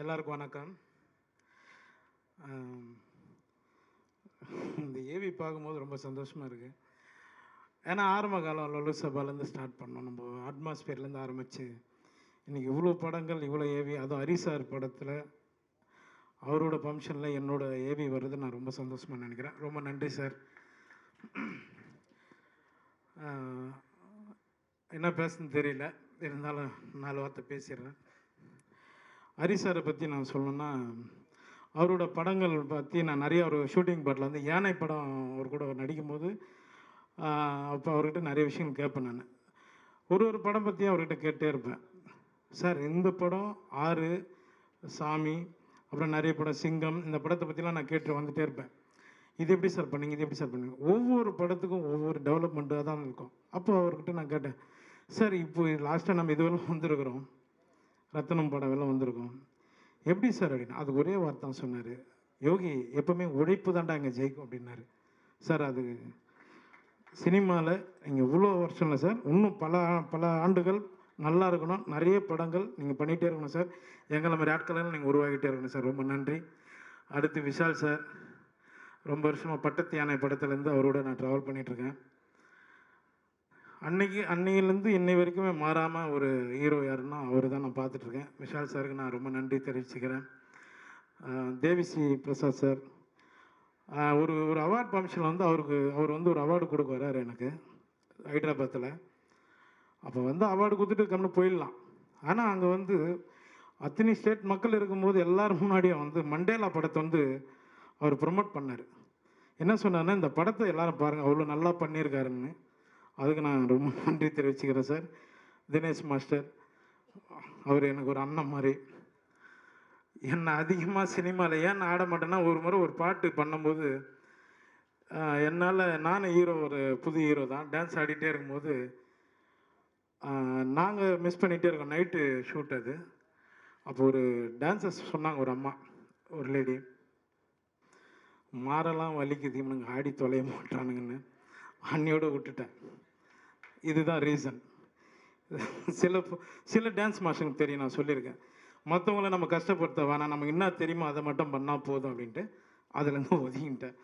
எல்லாருக்கும் வணக்கம். இந்த ஏவி பார்க்கும்போது ரொம்ப சந்தோஷமாக இருக்குது ஏன்னா ஆரம்ப காலம் லொலு சபாலேருந்து ஸ்டார்ட் பண்ணோம். நம்ம அட்மாஸ்பியர்லேருந்து ஆரம்பித்து இன்றைக்கி இவ்வளோ படங்கள் இவ்வளோ ஏவி அதுவும் ஹரிசார் படத்தில் அவரோட ஃபங்க்ஷனில் என்னோட ஏவி வருது நான் ரொம்ப சந்தோஷமாக நினைக்கிறேன். ரொம்ப நன்றி சார் என்ன பேசுன்னு தெரியல. இருந்தாலும் நாலு வார்த்தை பேசிடுறேன். ஹரிசாரை பற்றி நான் சொல்லணும்னா அவரோட படங்கள் பற்றி நான் நிறைய ஒரு ஷூட்டிங் பாட்டில் வந்து யானை படம் அவர் கூட நடிக்கும்போது அப்போ அவர்கிட்ட நிறைய விஷயங்கள் கேட்பேன் நான். ஒரு ஒரு படம் பற்றியும் அவர்கிட்ட கேட்டே இருப்பேன். சார் இந்த படம் ஆறு சாமி அப்புறம் நிறைய படம் சிங்கம் இந்த படத்தை பற்றிலாம் நான் கேட்டு வந்துகிட்டே இருப்பேன். இது எப்படி சார் பண்ணீங்க? இது எப்படி சார் பண்ணீங்க? ஒவ்வொரு படத்துக்கும் ஒவ்வொரு டெவலப்மெண்ட்டாக தான் இருக்கும். அப்போ அவர்கிட்ட நான் கேட்டேன் சார் இப்போ லாஸ்ட்டாக நம்ம இதுவெல்லாம் வந்திருக்கிறோம். ரத்தனம் படம் எல்லாம் வந்திருக்கோம். எப்படி சார் அப்படின்னு அது ஒரே வார்த்தை சொன்னார். யோகி எப்பவுமே உழைப்பு தாண்டா இங்கே ஜெயிக்கும் அப்படின்னாரு. சார் அது சினிமாவில் இங்கே இவ்வளோ வருஷம் இல்லை சார் இன்னும் பல பல ஆண்டுகள் நல்லா இருக்கணும். நிறைய படங்கள் நீங்கள் பண்ணிகிட்டே இருக்கணும் சார். எங்களை மாதிரி ஆட்களெல்லாம் நீங்கள் உருவாக்கிட்டே இருக்கணும் சார். ரொம்ப நன்றி. அடுத்து விஷால் சார். ரொம்ப வருஷமாக பட்டத்து யானை படத்துலேருந்து அவரோட நான் ட்ராவல் பண்ணிகிட்ருக்கேன் அன்னைக்கு அன்னையிலேருந்து இன்னை வரைக்குமே மாறாமல் ஒரு ஹீரோ யாருன்னா அவர் தான் நான் பார்த்துட்ருக்கேன். விஷால் சாருக்கு நான் ரொம்ப நன்றி தெரிவிச்சுக்கிறேன். ஆஹ் தேவிஸ்ரீ பிரசாத் சார் ஒரு ஒரு அவார்ட் ஃபங்க்ஷனில் வந்து அவருக்கு அவர் வந்து ஒரு அவார்டு கொடுக்க வர்றாரு எனக்கு ஹைதராபாத்தில் அப்போ வந்து அவார்டு கொடுத்துட்டு கம்னு போயிடலாம். ஆனால் அங்கே வந்து அத்தனை ஸ்டேட் மக்கள் இருக்கும்போது எல்லோரும் முன்னாடியும் வந்து மண்டேலா படத்தை வந்து அவர் ப்ரொமோட் பண்ணார். என்ன சொன்னார்னா இந்த படத்தை எல்லோரும் பாருங்கள் அவ்வளோ நல்லா பண்ணியிருக்காருன்னு. அதுக்கு நான் ரொம்ப நன்றி தெரிவிச்சுக்கிறேன் சார். தினேஷ் மாஸ்டர் அவர் எனக்கு ஒரு அண்ணன் மாதிரி. என்னை அதிகமாக சினிமாவில் ஏன் நான் ஆட மாட்டேன்னா ஒரு முறை ஒரு பாட்டு பண்ணும்போது என்னால் நானும் ஹீரோ ஒரு புது ஹீரோ தான். டான்ஸ் ஆடிட்டே இருக்கும்போது நாங்கள் மிஸ் பண்ணிகிட்டே இருக்கோம். நைட்டு ஷூட் அது. அப்போ ஒரு டான்சர்ஸ் சொன்னாங்க ஒரு அம்மா ஒரு லேடி மாறலாம் வலிக்குது இவனுங்க ஆடி தொலைய மாட்டானுங்கன்னு. அண்ணியோடு விட்டுட்டேன். இதுதான் ரீசன் சில சில டான்ஸ் மாஸ்டருக்கு தெரியும் நான் சொல்லியிருக்கேன். மற்றவங்கள நம்ம கஷ்டப்படுத்த வேணாம் நமக்கு என்ன தெரியுமோ அதை மட்டும் பண்ணால் போதும் அப்படின்ட்டு அதுலேருந்து ஒதுங்கிட்டேன்.